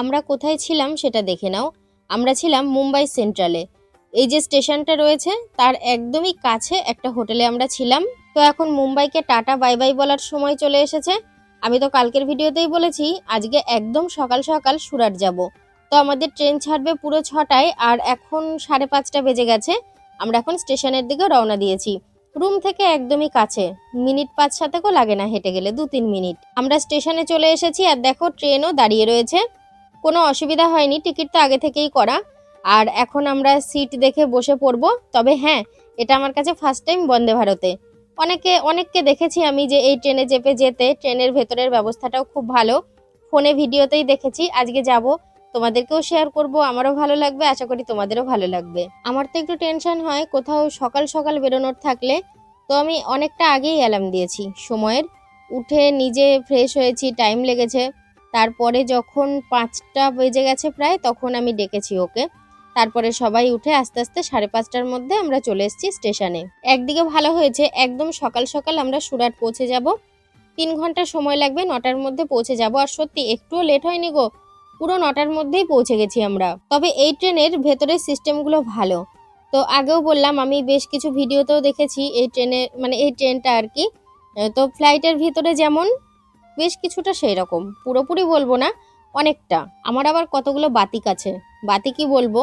আমরা কোথায় ছিলাম সেটা দেখে নাও। আমরা ছিলাম মুম্বাই সেন্ট্রালে। এই যে স্টেশনটা রয়েছে, তার একদমই কাছে একটা হোটেলে আমরা ছিলাম। তো এখন মুম্বাইকে টাটা, বাই বাই বলার সময় চলে এসেছে। আমি তো কালকের ভিডিওতেই বলেছি, আজকে একদম সকাল সকাল সুরাট যাব। তো আমাদের ট্রেন ছাড়বে পুরো ছটায়, আর এখন সাড়ে পাঁচটা বেজে গেছে। আমরা এখন স্টেশনের দিকে রওনা দিয়েছি। রুম থেকে একদমই কাছে। মিনিট পাঁচ সাতেকও লাগে না হেঁটে গেলে, দু তিন মিনিট। আমরা স্টেশনে চলে এসেছি, আর দেখো ট্রেনও দাঁড়িয়ে রয়েছে। কোনো অসুবিধা হয়নি টিকিট তো আগে থেকেই করা। আর এখন আমরা সিট দেখে বসে পড়ব। তবে হ্যাঁ এটা আমার কাছে ফার্স্ট টাইম বন্দে ভারতে। অনেকে, অনেককে দেখেছি আমি যে এই ট্রেনে চেপে যেতে, ট্রেনের ভেতরের ব্যবস্থাটাও খুব ভালো। ফোনে ভিডিওতেই দেখেছি, আজকে যাব, তোমাদেরকেও শেয়ার করব, আমারও ভালো লাগবে, আশা করি তোমাদেরও ভালো লাগবে। আমার তো একটু টেনশন হয়, কোথাও সকাল সকাল বেরোনোর থাকলে, তো আমি অনেকটা আগেই অ্যালার্ম দিয়েছি। সময়ের, উঠে নিজে ফ্রেশ হয়েছি টাইম লেগেছে। তারপরে যখন পাঁচটা বেজে গেছে প্রায়, তখন আমি ডেকেছি ওকে। তারপরে সবাই উঠে আস্তে আস্তে সাড়ে পাঁচটার মধ্যে আমরা চলে এসেছি স্টেশনে। একদিকে ভালো হয়েছে, একদম সকাল সকাল আমরা সুরাট পৌঁছে যাব। তিন ঘণ্টা সময় লাগবে, নটার মধ্যে পৌঁছে যাব। আর সত্যি একটুও লেট হয়নি গো, পুরো নটার মধ্যেই পৌঁছে গেছি আমরা। তবে এই ট্রেনের ভেতরের সিস্টেমগুলো ভালো। তো আগেও বললাম, আমি বেশ কিছু ভিডিওতেও দেখেছি এই ট্রেনে মানে এই ট্রেনটা আর কি। তো ফ্লাইটের ভিতরে যেমন বেশ কিছুটা সেই রকম পুরোপুরি বলব না, অনেকটা। আমার আবার কতগুলো বাতিক আছে। বাতি কি বলব,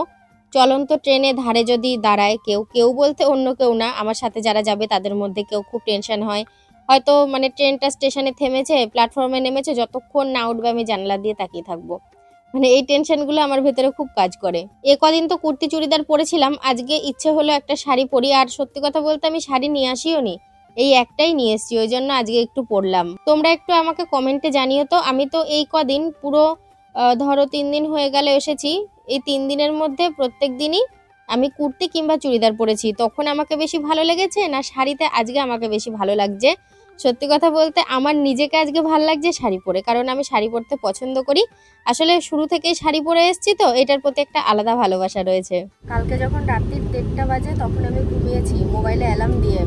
চলন্ত ট্রেনে ধারে যদি দাঁড়ায় কেউ কেউ বলতে অন্য কেউ না। আমার সাথে যারা যাবে তাদের মধ্যে কেউ খুব টেনশন হয়। হয়তো মানে ট্রেনটা স্টেশনে থেমেছে, প্ল্যাটফর্মে নেমেছে, যতক্ষণ না উঠবে আমি জানলা দিয়ে তাকিয়ে থাকব। মানে এই টেনশনগুলো আমার ভেতরে খুব কাজ করে। এ কদিন তো কুর্তি চুড়িদার পরেছিলাম, আজকে ইচ্ছে হলো একটা শাড়ি পরি। আর সত্যি কথা বলতে আমি শাড়ি নিয়ে আসিও নি এই একটাই নিয়ে এসেছি, ওই জন্য আজকে একটু পরলাম তোমরা একটু আমাকে কমেন্টে জানিও তো, আমি তো এই কদিন পুরো ধরো তিন দিন হয়ে গেলে এসেছি, এই তিন দিনের মধ্যে প্রত্যেক দিনই আমি কুর্তি কিংবা চুড়িদার পরেছি। তখন আমাকে বেশি ভালো লেগেছে না শাড়িতে আজকে আমাকে বেশি ভালো লাগছে? সত্যি কথা বলতে আমার নিজেকে আজকে ভালো লাগছে শাড়ি পরে, কারণ আমি শাড়ি পরতে পছন্দ করি। আসলে শুরু থেকেই শাড়ি পরে এসেছি তো, এটার প্রতি একটা আলাদা ভালোবাসা রয়েছে। কালকে যখন রাত্রির দেড়টা বাজে, তখন আমি ঘুমিয়েছি, মোবাইলে অ্যালার্ম দিয়ে।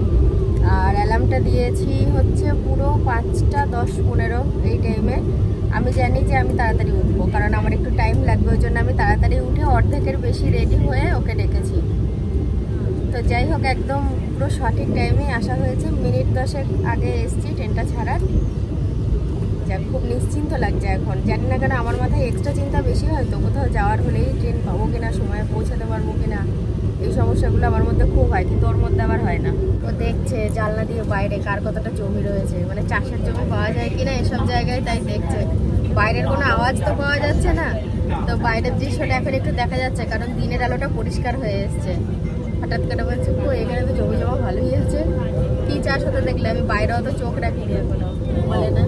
আর অ্যালার্মটা দিয়েছি হচ্ছে পুরো পাঁচটা, দশ, পনেরো এই টাইমে আমি জানি যে আমি তাড়াতাড়ি উঠবো, কারণ আমার একটু টাইম লাগবে, ওই জন্য আমি তাড়াতাড়ি উঠে অর্ধেকের বেশি রেডি হয়ে ওকে ডেকেছি। তো যাই হোক, একদম পুরো সঠিক টাইমে আসা হয়েছে। মিনিট দশেক আগে এসছি ট্রেনটা ছাড়ার। যাক খুব নিশ্চিন্ত লাগছে এখন। জানি না কেন আমার মাথায় এক্সট্রা চিন্তা বেশি হয়, তো কোথাও যাওয়ার হলেই ট্রেন পাবো কিনা, সময়ে পৌঁছাতে পারব কিনা। এই সমস্যাগুলো আমার মধ্যে খুব হয় কিন্তু ওর মধ্যে আবার হয় না। ও দেখছে জানলা দিয়ে বাইরে কার কতটা জমি রয়েছে মানে চাষের জমি পাওয়া যায় কিনা এসব জায়গায় তাই দেখছে। বাইরের কোনো আওয়াজ তো পাওয়া যাচ্ছে না। তো বাইরের দৃশ্যটা এখন একটু দেখা যাচ্ছে কারণ দিনের আলোটা পরিষ্কার হয়ে এসছে। হঠাৎ করে বলছে কো এখানে তো জমি জমা ভালোই আছে কি চাষ হতে দেখলে? আমি বাইরে অত চোখ রাখিনি এখনও। বলে না।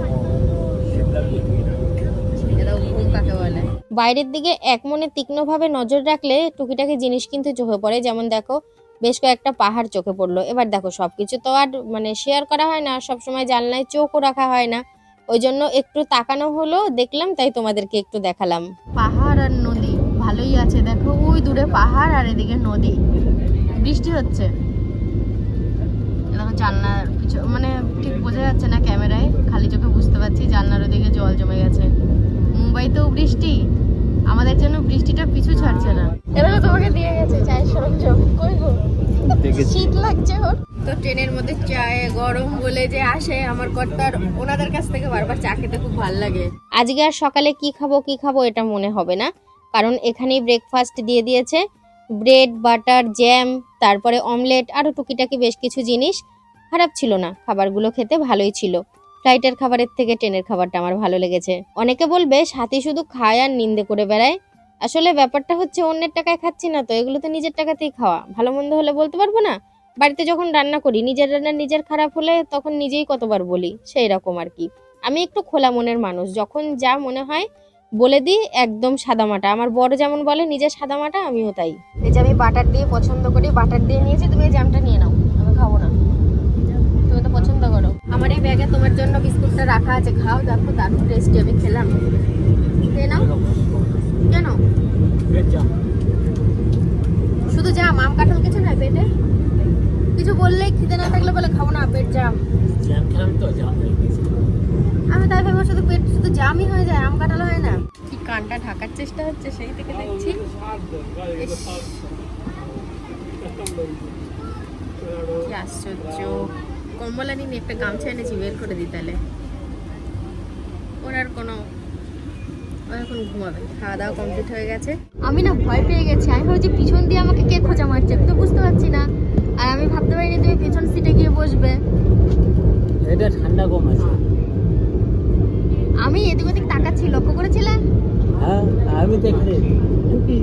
এটাও ঘুম কাকে বলে? বাইরের দিকে এক মনে তীক্ষ্ণভাবে নজর রাখলে টুকিটাকি জিনিস কিন্তু চোখে পড়ে। যেমন দেখো, বেশ কয়েকটা পাহাড় চোখে পড়ল। এবার দেখো সব কিছু তো আর মানে শেয়ার করা হয় না সব সময় জানলায় চোখও রাখা হয় না। ওই জন্য একটু তাকানো হলো, দেখলাম, তাই তোমাদেরকে একটু দেখালাম। পাহাড় আর নদী, ভালোই আছে। দেখো ওই দূরে পাহাড় আর এদিকে নদী। বৃষ্টি হচ্ছে। দেখো, জানলার কিছু মানে ঠিক বোঝা যাচ্ছে না ক্যামেরায়। খালি চোখে বুঝতে পারছি, জানলার ওদিকে জল জমে গেছে। মুম্বাইতেও বৃষ্টি আমাদের জন্য বৃষ্টিটা পিছু ছাড়ছে না। এরকম তোমাকে দিয়ে গেছে চায়ের সরঞ্জাম। কই গো? শীত লাগছে ওর। তো ট্রেনের মধ্যে চায়ে গরম বলে যে আসে আমার কর্তার ওনাদের কাছ থেকে বারবার চা খেতে খুব ভালো লাগে। আজকে আর সকালে কি খাব কি খাব এটা মনে হবে না। কারণ এখানেই ব্রেকফাস্ট দিয়ে দিয়েছে। ব্রেড বাটার জ্যাম তারপরে অমলেট আরও টুকিটাকি বেশ কিছু জিনিস। খারাপ ছিল না খাবারগুলো খেতে ভালোই ছিল। ফ্লাইটের খাবারের থেকে ট্রেনের খাবারটা আমার ভালো লেগেছে। অনেকে বলবে, সাথী শুধু খায় আর নিন্দে করে বেড়ায়। আসলে ব্যাপারটা হচ্ছে, অন্যের টাকায় খাচ্ছি না তো, এগুলো তো নিজের টাকাতেই খাওয়া। ভালো মন্দ হলে বলতে পারব না? বাড়িতে যখন রান্না করি, নিজের রান্না নিজের খারাপ হলে তখন নিজেই কতবার বলি, সেই রকম আর কি। আমি একটু খোলা মনের মানুষ, যখন যা মনে হয় বলে দিই, একদম সাদামাটা আমার বড় যেমন বলে, নিজের সাদামাটা আমিও তাই। এই যে আমি বাটার দিয়ে পছন্দ করি, বাটার দিয়ে নিয়েছি, তুমি এই জ্যামটা নিয়ে নাও, আমি খাব না। তুমি তো পছন্দ করো। আমার এই ব্যাগে তোমার জন্য বিস্কুটটা রাখা আছে। খাও, দেখো, দারুণ টেস্টি আমি খেলাম। নাও। কেন? শুধু জাম, আম, কাঁঠাল কিছু নাই পেটে? কিছু বললেই খিদে না থাকলে বলে খাব না, পেট জাম। আমি তাই ভেবে শুধু পেট, শুধু জামই হয়ে যায়, আম কাঁঠাল হয় না। কি কানটা ঢাকার চেষ্টা হচ্ছে, সেই থেকে দেখছি। কি আশ্চর্য। কম্বলানি নিয়ে একটা গামছা এনেছি বের করে দিই তাহলে। ওর আর কোনো এখন ঘুমাবে। খাওয়া দাওয়া কমপ্লিট হয়ে গেছে। আমি না ভয় পেয়ে গেছি। আমি ভাবছি পিছন দিয়ে আমাকে কে খোঁচা মারছে? আমি তো বুঝতে পারছি না। আর আমি ভাবতে পারিনি তুমি পিছন সিটে গিয়ে বসবে। এটা ঠান্ডা কম আছে। আমি এদিক ওদিক তাকাচ্ছি লক্ষ্য করেছিলে? হ্যাঁ আমি এখানে। কি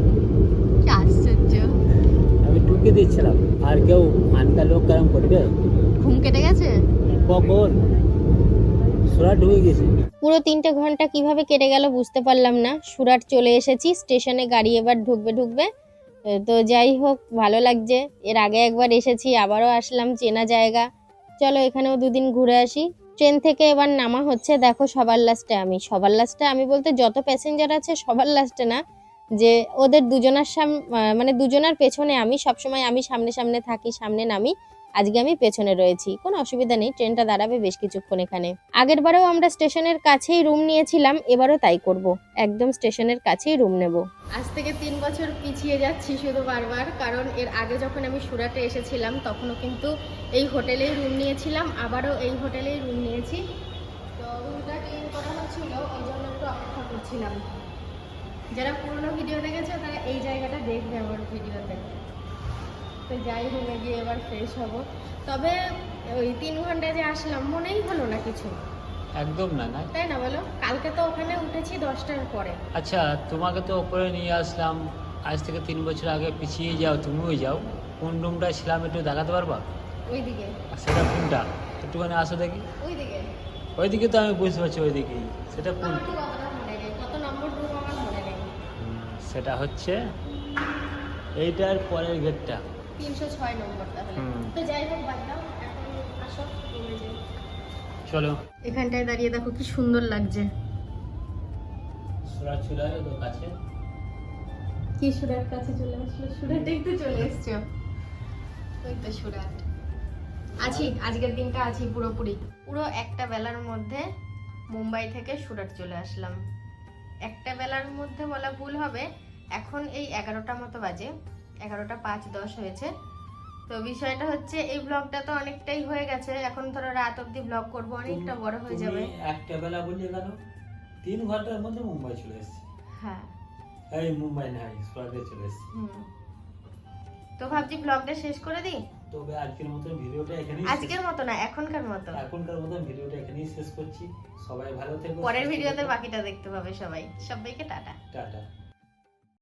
আশ্চর্য। আমি দিচ্ছিলাম আর কেউ আনকা লোক কেরম করবে? ঘুম কেটে গেছে? কখন? সোরা ঢুকে গেছে। পুরো তিনটে ঘণ্টা কীভাবে কেটে গেল বুঝতে পারলাম না। সুরাট চলে এসেছি স্টেশনে গাড়ি এবার ঢুকবে ঢুকবে। তো যাই হোক ভালো লাগছে। এর আগে একবার এসেছি আবারও আসলাম চেনা জায়গা। চলো এখানেও দুদিন ঘুরে আসি। ট্রেন থেকে এবার নামা হচ্ছে দেখো সবার লাস্টে আমি। সবার লাস্টে আমি বলতে যত প্যাসেঞ্জার আছে সবার লাস্টে না যে ওদের দুজনার সাম মানে দুজনার পেছনে আমি সবসময় আমি সামনে সামনে থাকি, সামনে নামি। আজকে আমি পেছনে রয়েছি। কোনো অসুবিধা নেই, ট্রেনটা দাঁড়াবে বেশ কিছুক্ষণ এখানে। আগের বারেও আমরা স্টেশনের কাছেই রুম নিয়েছিলাম, এবারও তাই করব। একদম স্টেশনের কাছেই রুম নেব। আজ থেকে তিন বছর পিছিয়ে যাচ্ছি শুধু বারবার, কারণ এর আগে যখন আমি সুরাটে এসেছিলাম, তখনও কিন্তু এই হোটেলেই রুম নিয়েছিলাম, আবারও এই হোটেলেই রুম নিয়েছি। তো রুমটা ক্লিন করা হচ্ছিল ওই জন্য একটু অপেক্ষা করছিলাম। যারা পুরোনো ভিডিও দেখেছে তারা এই জায়গাটা দেখবে আমার ভিডিওতে। তো যাই হোক গিয়ে এবার ফ্রেশ হব। তবে ওই তিন ঘন্টায় যে আসলাম মনেই হলো না কিছু। একদম না না। তাই না বলো? কালকে তো ওখানে উঠেছি দশটার পরে। আচ্ছা তোমাকে তো ওপরে নিয়ে আসলাম। আজ থেকে তিন বছর আগে পিছিয়ে যাও তুমিও যাও। কোন রুমটা ছিলাম একটু দেখাতে পারবা? ওইদিকে। সেটা কোনটা? একটুখানি আসো দেখি। ওইদিকে। ওইদিকে তো আমি বুঝতে পারছি ওইদিকেই। সেটা কোন? সেটা হচ্ছে এইটার পরের গেটটা। তিনশো ছয় নম্বর তো যাই হোক বাদ দাও এখন আসো রুমে যাই। চলো। এখানটায় দাঁড়িয়ে দেখো কি সুন্দর লাগছে। সুরা চলে তো কাছে? কি সুরাট কাছে চলে আসলো? সুরাটে একটু চলে এসছো। ওই তো সুরাট আছি আজকের দিনটা আছি পুরোপুরি। পুরো একটা বেলার মধ্যে মুম্বাই থেকে সুরাট চলে আসলাম। একটা বেলার মধ্যে বলা ভুল হবে এখন এই এগারোটা মতো বাজে। এগারোটা পাঁচ দশ হয়েছে। তো বিষয়টা হচ্ছে এই ব্লগটা তো অনেকটাই হয়ে গেছে। এখন ধরো রাত অবধি ব্লগ করব অনেকটা বড় হয়ে যাবে। একটা বেলা বললে কেন? তিন ঘণ্টার মধ্যে মুম্বাই চলে এসেছি। হ্যাঁ। এই মুম্বাই না সুরাটে চলে এসেছি। তো ভাবছি ব্লগটা শেষ করে দিই? তবে আজকের মতন ভিডিওটা এখানেই আজকের মতো না এখনকার মতো। এখনকার মতন ভিডিওটা এখানেই শেষ করছি। সবাই ভালো থেকো পরের ভিডিওতে বাকিটা দেখতে পাবে সবাই। সবাইকে টাটা। টাটা।